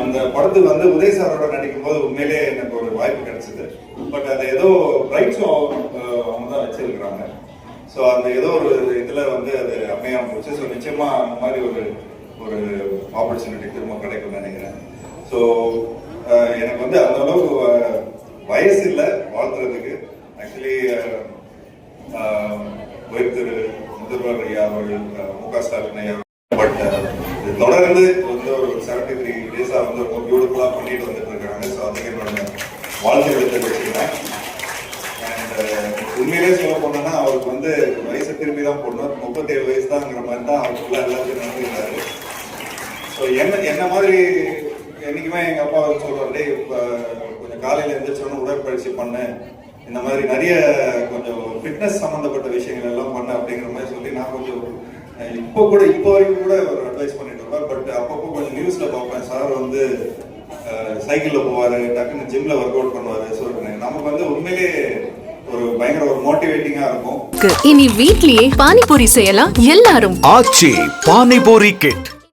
அந்த படத்துக்கு வந்து உதய் சாரோட நடிக்கும் போது உண்மையிலேயே எனக்கு ஒரு வாய்ப்பு கிடைச்சது. பட் அது ஏதோ ரைட்ஸும் அவங்க தான் வச்சிருக்கிறாங்க. ஸோ அந்த ஏதோ ஒரு இதுல வந்து அது அமையாம போச்சு ஸோ நிச்சயமா அந்த மாதிரி ஒரு ஒரு ஆப்பர்ச்சுனிட்டி திரும்ப கிடைக்கும்னு நினைக்கிறேன். ஸோ எனக்கு வந்து அந்த அளவுக்கு வயசு இல்லை வாழ்த்துறதுக்கு. ஆக்சுவலி உயர் திரு முதல்வர் ஐயா அவர்கள் அஹ், மு க ஸ்டாலின் ஐயா பட் தொடர்ந்து வந்து ஒரு செவன்டி த்ரீ டேஸாக வந்து ரொம்ப பியூட்டிஃபுல்லாக பண்ணிட்டு வந்துட்டு இருக்காங்க. ஸோ அதுக்கு என்னோட வாழ்த்துக்களை தெரிவிச்சுக்கிறேன். அண்ட் uh, உண்மையிலே சொல்ல போனோம்னா அவருக்கு வந்து வயசு திரும்பி தான் போடணும். முப்பத்தேழு வயசு தான்ங்கிற மாதிரி தான் அவருக்குள்ள எல்லாத்தையும் நடந்துருக்காரு ஸோ என்ன என்ன மாதிரி என்றைக்குமே எங்கள் அப்பா வந்து இப்போ கொஞ்சம் காலையில் எழுந்திரிச்சோன்னு உடற்பயிற்சி பண்ணு. இந்த மாதிரி நிறைய கொஞ்சம் ஃபிட்னஸ் சம்மந்தப்பட்ட விஷயங்கள் எல்லாம் பண்ண அப்படிங்கிற மாதிரி சொல்லி நான் கொஞ்சம் இப்போ கூட இப்போ வரைக்கும் கூட ஒரு அட்வைஸ் பண்ணிட்டு இருப்பேன். பட் அப்பப்போ கொஞ்சம் நியூஸ்ல பார்ப்பேன். சார் வந்து சைக்கிளில் போவார் டக்குன்னு ஜிம்ல ஒர்க் அவுட் பண்ணுவார். ஸோ நமக்கு வந்து உண்மையிலே ஒரு பயங்கர ஒரு மோட்டிவேட்டிங்காக இருக்கும். இனி வீட்லயே பானிபூரி செய்யலாம் எல்லாரும். ஆச்சி பானிபூரி கிட்